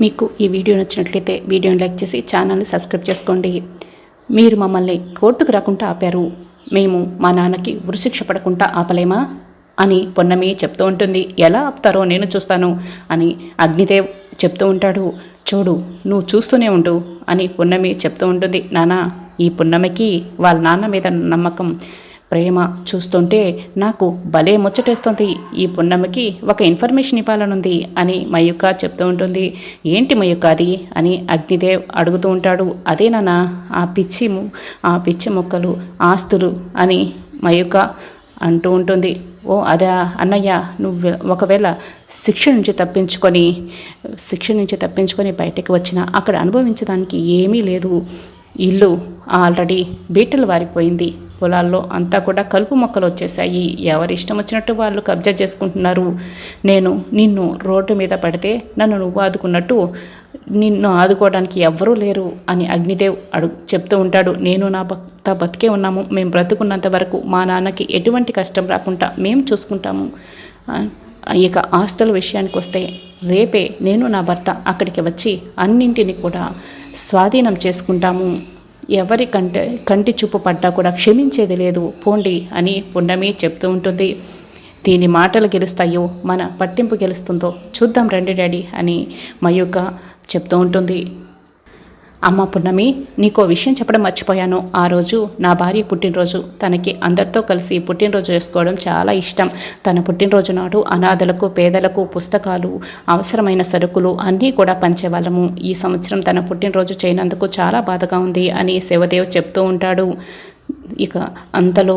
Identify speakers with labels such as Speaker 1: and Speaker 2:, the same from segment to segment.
Speaker 1: మీకు ఈ వీడియో నచ్చినట్లయితే వీడియోని లైక్ చేసి ఛానల్ని సబ్స్క్రైబ్ చేసుకోండి. మీరు మమ్మల్ని కోర్టుకు రాకుండా ఆపారు. మేము మా నాన్నకి ఉరిశిక్ష పడకుండా ఆపలేమా? అని పొన్నమి చెప్తూ ఉంటుంది. ఎలా ఆపుతారో నేను చూస్తాను అని అగ్నిదేవ్ చెప్తూ ఉంటాడు. చూడు నువ్వు చూస్తూనే ఉండు అని పున్నమి చెప్తూ ఉంటుంది. నానా ఈ పున్నమికి వాళ్ళ నాన్న మీద నమ్మకం ప్రేమ చూస్తుంటే నాకు భలే ముచ్చటేస్తుంది. ఈ పున్నమికి ఒక ఇన్ఫర్మేషన్ ఇవ్వాలనుంది అని మయూక చెప్తూ ఉంటుంది. ఏంటి మయూక అది అని అగ్నిదేవ్ అడుగుతూ ఉంటాడు. అదేనా ఆ పిచ్చి ఆ పిచ్చి మొక్కలు ఆస్తులు అని మయూక అంటూ ఉంటుంది. ఓ అదా అన్నయ్య నువ్వు ఒకవేళ శిక్ష నుంచి తప్పించుకొని శిక్ష నుంచి తప్పించుకొని బయటకు వచ్చినా అక్కడ అనుభవించడానికి ఏమీ లేదు. ఇల్లు ఆల్రెడీ బీటలు వారిపోయింది. పొలాల్లో అంతా కూడా కలుపు మొక్కలు వచ్చేసాయి ఎవరి ఇష్టం వచ్చినట్టు వాళ్ళు కబ్జా చేసుకుంటున్నారు. నేను నిన్ను రోడ్డు మీద పడితే నన్ను నువ్వు ఆదుకున్నట్టు నిన్ను ఆదుకోవడానికి ఎవ్వరూ లేరు అని అగ్నిదేవ్ అడుగు చెప్తూ ఉంటాడు. నేను నా భర్త బతికే ఉన్నాము. మేము బ్రతుకున్నంత వరకు మా నాన్నకి ఎటువంటి కష్టం రాకుండా మేము చూసుకుంటాము. ఇక ఆస్తుల విషయానికి వస్తే రేపే నేను నా భర్త అక్కడికి వచ్చి అన్నింటిని కూడా స్వాధీనం చేసుకుంటాము. ఎవరి కంటి కంటి చూపు పడ్డా కూడా క్షమించేది లేదు. పోండి అని పుండమే చెప్తూ ఉంటుంది. దీని మాటలు గెలుస్తాయో మన పట్టింపు గెలుస్తుందో చూద్దాం రండి డాడీ అని మయూక చెప్తూ ఉంటుంది. అమ్మ పున్నమి నీకో విషయం చెప్పడం మర్చిపోయాను. ఆ రోజు నా భార్య పుట్టినరోజు. తనకి అందరితో కలిసి పుట్టినరోజు చేసుకోవడం చాలా ఇష్టం. తన పుట్టినరోజు నాడు అనాథలకు పేదలకు పుస్తకాలు అవసరమైన సరుకులు అన్నీ కూడా పంచేవాళ్ళము. ఈ సంవత్సరం తన పుట్టినరోజు చేయనందుకు చాలా బాధగా ఉంది అని శివదేవ్ చెప్తూ ఉంటాడు. ఇక అంతలో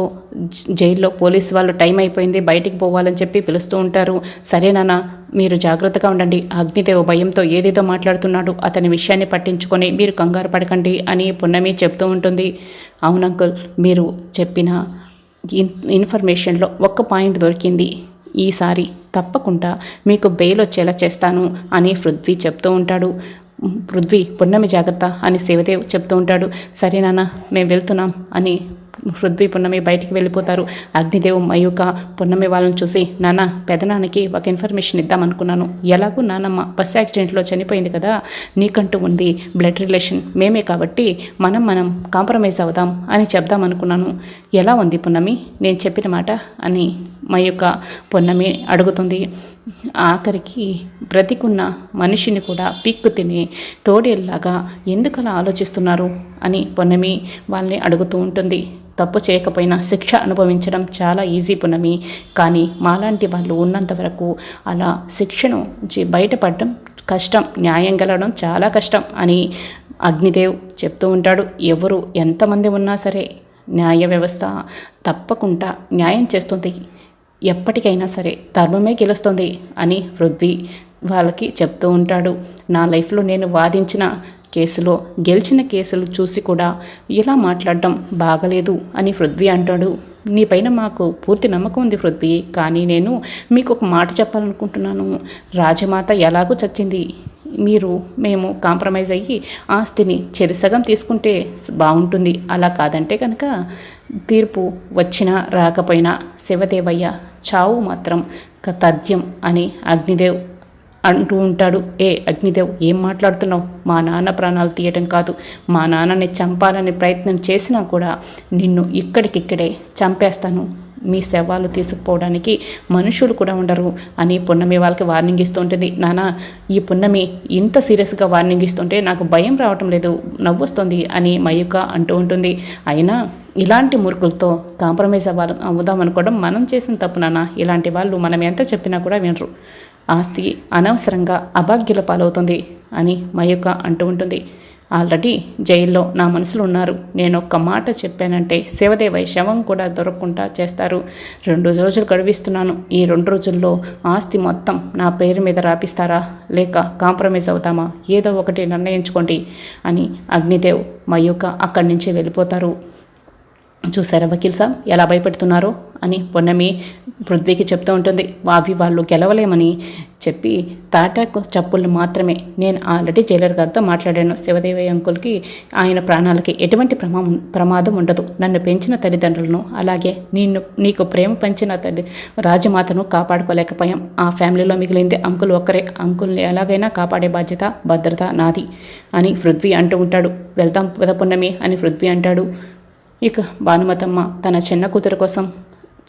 Speaker 1: జైల్లో పోలీసు వాళ్ళు టైం అయిపోయింది బయటికి పోవాలని చెప్పి పిలుస్తూ ఉంటారు. సరేనానా మీరు జాగ్రత్తగా ఉండండి. అగ్నిదేవ భయంతో ఏదేదో మాట్లాడుతున్నాడు. అతని విషయాన్ని పట్టించుకొని మీరు కంగారు పడకండి అని పున్నమి చెప్తూ ఉంటుంది. అవును అంకుల్ మీరు చెప్పిన ఇన్ ఇన్ఫర్మేషన్లో ఒక్క పాయింట్ దొరికింది. ఈసారి తప్పకుండా మీకు బెయిల్ వచ్చేలా చేస్తాను అని పృథ్వీ చెప్తూ ఉంటాడు. పృథ్వీ పున్నమి జాగ్రత్త అని శివదేవ్ చెప్తూ ఉంటాడు. సరే నాన్న మేము వెళ్తున్నాం అని పృథ్వీ పున్నమి బయటికి వెళ్ళిపోతారు. అగ్నిదేవ్ మయూక పున్నమి వాళ్ళని చూసి నాన్న పెదనాన్నకి ఒక ఇన్ఫర్మేషన్ ఇద్దాం అనుకున్నాను ఎలాగూ నాన్నమ్మ బస్ యాక్సిడెంట్లో చనిపోయింది కదా నీకంటూ ఉంది బ్లడ్ రిలేషన్ మేమే కాబట్టి మనం మనం కాంప్రమైజ్ అవుదాం అని చెప్దాం అనుకున్నాను ఎలా ఉంది పున్నమి? నేను చెప్పిన మాట అని మయూక పున్నమి అడుగుతుంది. ఆఖరికి బ్రతికున్న మనిషిని కూడా పిక్కు తిని తోడేల్లాగా ఎందుకలా ఆలోచిస్తున్నారు? అని పొన్నమి వాళ్ళని అడుగుతూ ఉంటుంది. తప్పు చేయకపోయినా శిక్ష అనుభవించడం చాలా ఈజీ పునమి కానీ మాలాంటి వాళ్ళు ఉన్నంత వరకు అలా శిక్షను బయటపడడం కష్టం న్యాయం గెలవడం చాలా కష్టం అని అగ్నిదేవ్ చెప్తూ ఉంటాడు. ఎవరు ఎంతమంది ఉన్నా సరే న్యాయ వ్యవస్థ తప్పకుండా న్యాయం చేస్తుంది. ఎప్పటికైనా సరే ధర్మమే గెలుస్తుంది అని పృథ్వీ వాళ్ళకి చెప్తూ ఉంటాడు. నా లైఫ్లో నేను వాదించిన కేసులో గెలిచిన కేసులు చూసి కూడా ఇలా మాట్లాడడం? బాగలేదు అని పృథ్వీ అంటాడు. నీపైన మాకు పూర్తి నమ్మకం ఉంది పృథ్వీ కానీ నేను మీకు ఒక మాట చెప్పాలనుకుంటున్నాను. రాజమాత ఎలాగూ చచ్చింది. మీరు మేము కాంప్రమైజ్ అయ్యి ఆస్తిని చెరిసగం తీసుకుంటే బాగుంటుంది. అలా కాదంటే కనుక తీర్పు వచ్చినా రాకపోయినా శివదేవయ్య చావు మాత్రం తథ్యం అని అగ్నిదేవ్ అంటూ ఉంటాడు. ఏ అగ్నిదేవ్ ఏం మాట్లాడుతున్నావు? మా నాన్న ప్రాణాలు తీయటం కాదు. మా నాన్నని చంపాలని ప్రయత్నం చేసినా కూడా నిన్ను ఇక్కడికిక్కడే చంపేస్తాను. మీ శవాలు తీసుకుపోవడానికి మనుషులు కూడా ఉండరు. అని పున్నమి వాళ్ళకి వార్నింగ్ ఇస్తూ ఉంటుంది. ఈ పున్నమి ఇంత సీరియస్గా వార్నింగ్ ఇస్తుంటే నాకు భయం రావటం లేదు. నవ్వొస్తుంది అని మయూక అంటూ ఉంటుంది. అయినా ఇలాంటి మురుకులతో కాంప్రమైజ్ అవ్వాలి అవుదాం అనుకోవడం మనం చేసిన తప్పు నాన్న. ఇలాంటి వాళ్ళు మనం ఎంత చెప్పినా కూడా వినరు. ఆస్తి అనవసరంగా అభాగ్యుల పాలవుతుంది అని మయూక అంటూ ఉంటుంది. ఆల్రెడీ జైల్లో నా మనసులు ఉన్నారు. నేను ఒక్క మాట చెప్పానంటే శివదేవయ్య శవం కూడా దొరకకుండా చేస్తారు. రెండు రోజులు గడువిస్తున్నాను. ఈ రెండు రోజుల్లో ఆస్తి మొత్తం నా పేరు మీద రాపిస్తారా? లేక కాంప్రమైజ్ అవుతామా? ఏదో ఒకటి నిర్ణయించుకోండి అని అగ్నిదేవ్ మయూక అక్కడి నుంచి వెళ్ళిపోతారు. చూసారా వకీల్ సాబ్? ఎలా భయపెడుతున్నారో అని పొన్నమి పృథ్వీకి చెప్తూ ఉంటుంది. అవి వాళ్ళు గెలవలేమని చెప్పి తాటాకు చప్పుళ్ళు మాత్రమే. నేను ఆల్రెడీ జైలర్ గారితో మాట్లాడాను. శివదేవి అంకుల్కి ఆయన ప్రాణాలకి ఎటువంటి ప్రమా ప్రమాదం ఉండదు. నన్ను పెంచిన తల్లిదండ్రులను అలాగే నిన్ను నీకు ప్రేమ పంచిన తల్లి రాజమాతను కాపాడుకోలేకపోయాం. ఆ ఫ్యామిలీలో మిగిలింది అంకుల్ ఒక్కరే. అంకుల్ని ఎలాగైనా కాపాడే బాధ్యత భద్రత నాది అని పృథ్వీ అంటూ ఉంటాడు. వెళ్దాం పద పున్నమి అని పృథ్వీ అంటాడు. ఇక భానుమతమ్మ తన చిన్న కూతురు కోసం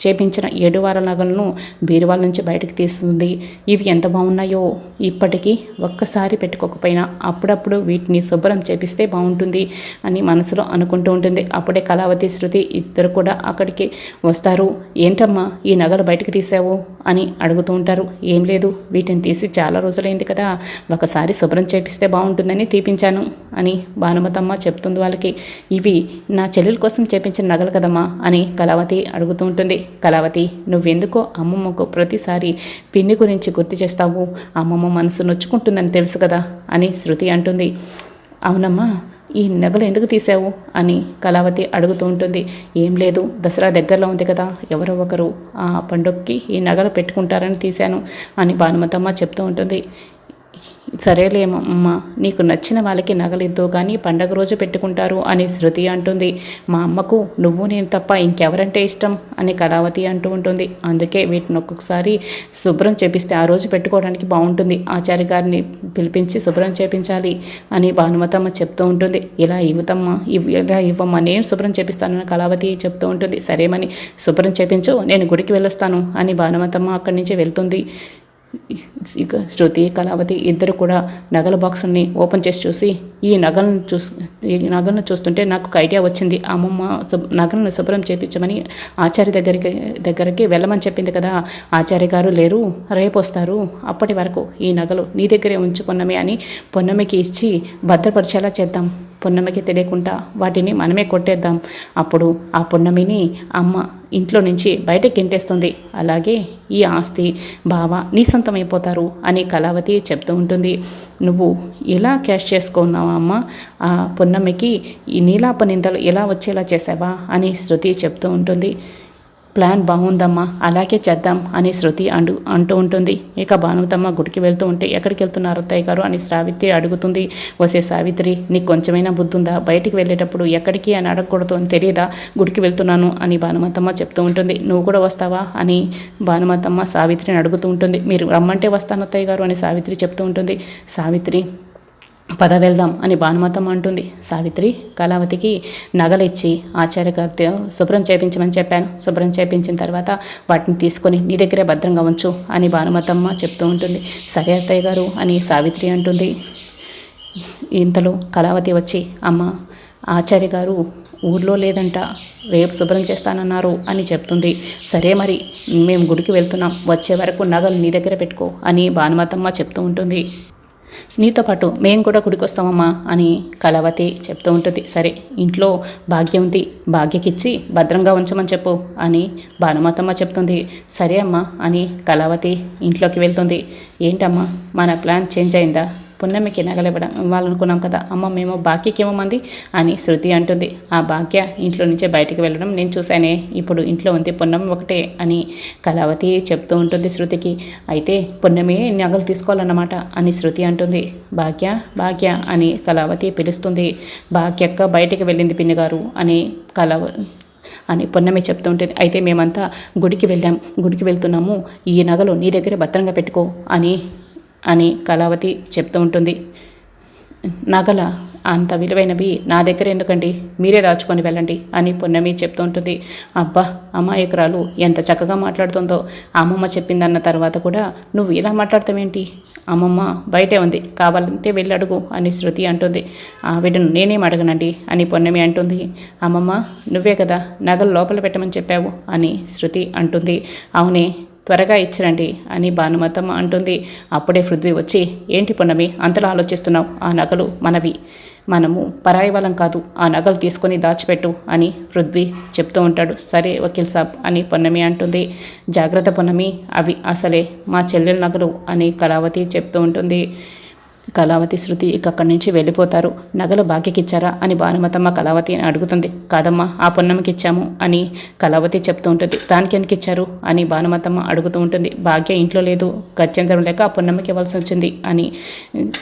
Speaker 1: చేపించిన ఏడు వారాల నగలను బీరువాల నుంచి బయటకు తీస్తుంది. ఇవి ఎంత బాగున్నాయో ఇప్పటికీ ఒక్కసారి పెట్టుకోకపోయినా అప్పుడప్పుడు వీటిని శుభ్రం చేపిస్తే బాగుంటుంది అని మనసులో అనుకుంటూ ఉంటుంది. అప్పుడే కళావతి శృతి ఇద్దరు కూడా అక్కడికి వస్తారు. ఏంటమ్మా ఈ నగలు బయటకు తీసావు అని అడుగుతూ ఉంటారు. ఏం లేదు వీటిని తీసి చాలా రోజులైంది కదా ఒకసారి శుభ్రం చేపిస్తే బాగుంటుందని తీపించాను అని భానుమతమ్మ చెప్తుంది వాళ్ళకి. ఇవి నా చెల్లెల కోసం చేపించిన నగలు కదమ్మా అని కళావతి అడుగుతూ ఉంటుంది. కళావతి నువ్వెందుకో అమ్మమ్మకు ప్రతిసారి పిన్ని గురించి గుర్తు చేస్తావు. అమ్మమ్మ మనసు నొచ్చుకుంటుందని తెలుసు కదా అని శృతి అంటుంది. అవునమ్మా ఈ నగలు ఎందుకు తీసావు అని కళావతి అడుగుతూ ఉంటుంది. ఏం లేదు దసరా దగ్గరలో ఉంది కదా ఎవరో ఒకరు ఆ పండుగకి ఈ నగలు పెట్టుకుంటారని తీశాను అని భానుమతమ్మ చెప్తూ ఉంటుంది. సరేలేమమ్మ నీకు నచ్చిన వాళ్ళకి నగలిద్దు కానీ పండగ రోజు పెట్టుకుంటారు అని శృతి అంటుంది. మా అమ్మకు నువ్వు నేను తప్ప ఇంకెవరంటే ఇష్టం అని కళావతి అంటూ ఉంటుంది. అందుకే వీటిని ఒక్కొక్కసారి శుభ్రం చేపిస్తే ఆ రోజు పెట్టుకోవడానికి బాగుంటుంది. ఆచార్య గారిని పిలిపించి శుభ్రం చేపించాలి అని భానుమతమ్మ చెప్తూ ఉంటుంది. ఇలా ఇవ్వతమ్మ ఇవ్ ఇలా ఇవ్వమ్మా నేను శుభ్రం చేపిస్తానని కళావతి చెప్తూ ఉంటుంది. సరేమని శుభ్రం చేపించు నేను గుడికి వెళ్ళొస్తాను అని భానుమతమ్మ అక్కడి నుంచి వెళ్తుంది. ఇక శృతి కళావతి ఇద్దరు కూడా నగల బాక్సుల్ని ఓపెన్ చేసి చూసి ఈ నగలను చూసి ఈ నగలను చూస్తుంటే నాకు ఒక ఐడియా వచ్చింది. అమ్మమ్మ నగలను శుభ్రం చేపించమని ఆచార్య దగ్గరికి దగ్గరికి వెళ్ళమని చెప్పింది కదా. ఆచార్య గారు లేరు రేపు వస్తారు. అప్పటి వరకు ఈ నగలు నీ దగ్గరే ఉంచుకున్నమే అని పొన్నమికి ఇచ్చి భద్రపరిచేలా చేద్దాం. పున్నమికి తెలియకుండా వాటిని మనమే కొట్టేద్దాం. అప్పుడు ఆ పున్నమిని అమ్మ ఇంట్లో నుంచి బయటకి ఇంటేస్తుంది అలాగే ఈ ఆస్తి బావ నీ సొంతమైపోతారు అని కళావతి చెప్తూ ఉంటుంది. నువ్వు ఎలా క్యాష్ చేసుకున్నావా అమ్మ? ఆ పున్నమికి ఈ నీలాప నిందలు ఎలా వచ్చేలా చేసావా? అని శృతి చెప్తూ ఉంటుంది. ప్లాన్ బాగుందమ్మా అలాగే చేద్దాం అని శృతి అండు అంటూ ఉంటుంది. ఇక భానుతమ్మ గుడికి వెళ్తూ ఉంటే ఎక్కడికి వెళ్తున్నారు అత్తయ్య గారు అని సావిత్రి అడుగుతుంది. వసే సావిత్రి నీకు కొంచెమైనా బుద్ధి ఉందా బయటికి వెళ్ళేటప్పుడు ఎక్కడికి అని అడగకూడదు అని తెలియదా? గుడికి వెళ్తున్నాను అని భానుమతమ్మ చెప్తూ ఉంటుంది. నువ్వు కూడా వస్తావా? అని భానుమతమ్మ సావిత్రిని అడుగుతూ ఉంటుంది. మీరు రమ్మంటే వస్తాను అత్తయ్య గారు అని సావిత్రి చెప్తూ ఉంటుంది. సావిత్రి పద వెళ్దాం అని భానుమతం అంటుంది. సావిత్రి కళావతికి నగలిచ్చి ఆచార్య శుభ్రం చేయించమని చెప్పాను. శుభ్రం చేయించిన తర్వాత వాటిని తీసుకొని నీ దగ్గరే భద్రంగా ఉంచు అని భానుమతమ్మ చెప్తూ ఉంటుంది. సరే అత్తయ్య గారు అని సావిత్రి అంటుంది. ఇంతలో కళావతి వచ్చి అమ్మ ఆచార్య గారు ఊర్లో లేదంట రేపు శుభ్రం చేస్తానన్నారు అని చెప్తుంది. సరే మరి మేము గుడికి వెళ్తున్నాం. వచ్చే వరకు నగలు నీ దగ్గర పెట్టుకో అని భానుమతమ్మ చెప్తూ ఉంటుంది. నీతో పాటు మేము కూడా గుడికొస్తామమ్మా అని కళావతి చెప్తూ ఉంటుంది. సరే ఇంట్లో భాగ్యవంతి ఉంది భాగ్యకిచ్చి భద్రంగా ఉంచమని చెప్పు అని భానుమతమ్మ చెప్తుంది. సరే అమ్మా అని కళావతి ఇంట్లోకి వెళ్తుంది. ఏంటమ్మా మన ప్లాన్ చేంజ్ అయిందా? పున్నమికి నగలివ్వడం ఇవ్వాలనుకున్నాం కదా అమ్మ మేము బాకీకి ఇవ్వమంది అని శృతి అంటుంది. ఆ భాగ్య ఇంట్లో నుంచే బయటికి వెళ్ళడం నేను చూశానే ఇప్పుడు ఇంట్లో ఉంది పున్నమి ఒకటే అని కళావతి చెప్తూ ఉంటుంది శృతికి. అయితే పున్నమి నగలు తీసుకోవాలన్నమాట అని శృతి అంటుంది. భాగ్య భాగ్య అని కళావతి పిలుస్తుంది. భాగ్యక్క బయటికి వెళ్ళింది పిన్నిగారు అని కళావ అని పొన్నమి చెప్తూ ఉంటుంది. అయితే మేమంతా గుడికి వెళ్ళాం గుడికి వెళ్తున్నాము ఈ నగలు నీ దగ్గర భద్రంగా పెట్టుకో అని అని కళావతి చెప్తూ ఉంటుంది. నగల అంత విలువైనవి నా దగ్గర ఎందుకండి? మీరే దాచుకొని వెళ్ళండి అని పొన్నమి చెప్తూ ఉంటుంది. అబ్బా అమాయకురాలు ఎంత చక్కగా మాట్లాడుతుందో. అమ్మమ్మ చెప్పిందన్న తర్వాత కూడా నువ్వు ఇలా మాట్లాడతావేంటి? అమ్మమ్మ బయటే ఉంది. కావాలంటే వెళ్ళి అడుగు అని శృతి అంటుంది. ఆవిడను నేనేం అడగనండి అని పొన్నమి అంటుంది. అమ్మమ్మ నువ్వే కదా నగలు లోపల పెట్టమని చెప్పావు అని శృతి అంటుంది. అవునే త్వరగా ఇచ్చిరండి అని భానుమతమ్మ అంటుంది. అప్పుడే పృథ్వీ వచ్చి ఏంటి పొన్నమి అంతలా ఆలోచిస్తున్నావు? ఆ నగలు మనవి. మనము పరాయి వాళ్ళం కాదు. ఆ నగలు తీసుకొని దాచిపెట్టు అని పృథ్వీ చెప్తూ ఉంటాడు. సరే వకీల్ సాబ్ అని పొన్నమి అంటుంది. జాగ్రత్త పొన్నమి అవి అసలే మా చెల్లెల నగలు అని కళావతి చెప్తూ ఉంటుంది. కళావతి శృతి ఇక అక్కడి నుంచి వెళ్ళిపోతారు. నగలు బాగ్యకిచ్చారా అని భానుమతమ్మ కళావతి అని అడుగుతుంది. కాదమ్మా ఆ పున్నమికి ఇచ్చాము అని కళావతి చెప్తూ ఉంటుంది. దానికి ఎందుకు ఇచ్చారు అని భానుమతమ్మ అడుగుతూ ఉంటుంది. భాగ్య ఇంట్లో లేదు గత్యంతరం లేక ఆ పున్నమికి ఇవ్వాల్సి వచ్చింది అని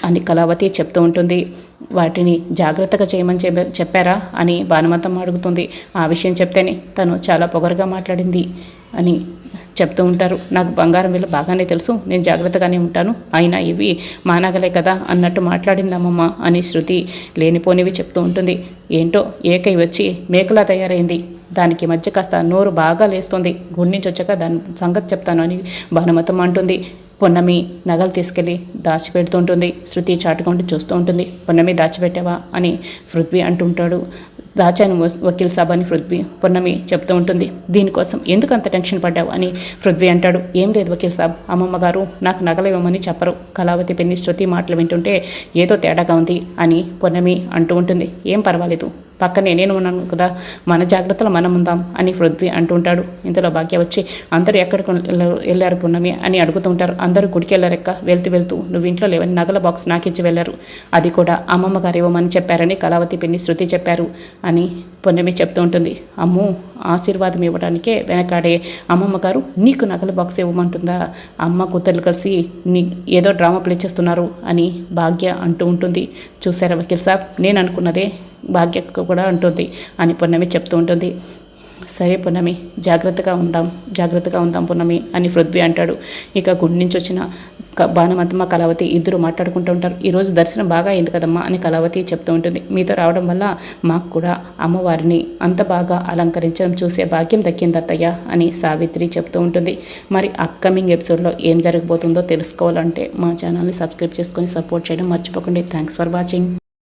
Speaker 1: అని కళావతి చెప్తూ ఉంటుంది. వాటిని జాగ్రత్తగా చేయమని చెప్ప చెప్పారా అని భానుమతమ్మ అడుగుతుంది. ఆ విషయం చెప్తేనే తను చాలా పొగరుగా మాట్లాడింది. అని చెప్తూ ఉంటారు. నాకు బంగారం విలువ బాగానే తెలుసు. నేను జాగ్రత్తగానే ఉంటాను. అయినా ఇవి మానగలే కదా అన్నట్టు మాట్లాడింది అమ్మమ్మ అని శృతి లేనిపోనివి చెప్తూ ఉంటుంది. ఏంటో ఏకై వచ్చి మేకలా తయారైంది. దానికి మధ్య కాస్త నోరు బాగా లేస్తుంది. గుడి నుంచి వచ్చాక దాని సంగతి చెప్తాను అని భానుమతం అంటుంది. పొన్నమి నగలు తీసుకెళ్ళి దాచిపెడుతుంటుంది శృతి చాటుకుంటూ చూస్తూ ఉంటుంది. పొన్నమి దాచిపెట్టావా? అని పృథ్వీ అంటుంటాడు దాచాను వకీల్ సాబ్ అని పృథ్వీ. పొన్నమి చెప్తూ ఉంటుంది దీనికోసం ఎందుకు అంత టెన్షన్ పడ్డావు? అని పృథ్వీ అంటాడు. ఏం లేదు వకీల్ సాబ్ అమ్మమ్మ గారు నాకు నగలు ఇవ్వమని చెప్పరు. కళావతి పెన్ని శృతి మాటలు వింటుంటే ఏదో తేడాగా ఉంది అని పొన్నమి అంటూ ఉంటుంది. ఏం పర్వాలేదు. పక్కనే నేను ఉన్నాను కదా మన జాగ్రత్తలో మనం ఉందాం అని పృథ్వీ అంటూ ఉంటాడు ఇంతలో భాగ్య వచ్చి అందరూ ఎక్కడికి వెళ్ళారు- వెళ్ళారు పున్నమి? అని అడుగుతూ ఉంటారు. అందరూ గుడికి వెళ్ళారెక్క వెళ్తూ వెళ్తూ. నువ్వు ఇంట్లో లేవని నగల బాక్స్ నాకు ఇచ్చి వెళ్ళారు. అది కూడా అమ్మమ్మ గారు ఇవ్వమని చెప్పారని కళావతి పిన్ని శృతి చెప్పారు అని పున్నమి చెప్తూ ఉంటుంది. అమ్ము ఆశీర్వాదం ఇవ్వడానికే వెనకాడే అమ్మమ్మ గారు నీకు నగల బాక్స్ ఇవ్వమంటుందా? అమ్మ కూతురు కలిసి నీ ఏదో డ్రామా ప్లే చేస్తున్నారు అని భాగ్య అంటూ ఉంటుంది. చూసారా వకీల్ సాబ్? నేను అనుకున్నదే భాగ్యకు కూడా ఉంటుంది అని పున్నమి చెప్తూ ఉంటుంది. సరే పున్నమి జాగ్రత్తగా ఉందాం జాగ్రత్తగా ఉందాం పున్నమి అని పృథ్వీ అంటాడు. ఇక గుడి నుంచి వచ్చిన క- భానుమతమ్మ కళావతి ఇద్దరు మాట్లాడుకుంటూ ఉంటారు. ఈరోజు దర్శనం బాగా అయింది కదమ్మా అని కళావతి చెప్తూ ఉంటుంది. మీతో రావడం వల్ల మాకు కూడా అమ్మవారిని అంత బాగా అలంకరించడం చూసే భాగ్యం దక్కింది అత్తయ్య అని సావిత్రి చెప్తూ ఉంటుంది. మరి అప్కమింగ్ ఎపిసోడ్లో ఏం జరగబోతుందో తెలుసుకోవాలంటే మా ఛానల్ని సబ్స్క్రైబ్ చేసుకొని సపోర్ట్ చేయడం మర్చిపోకండి. Thanks for watching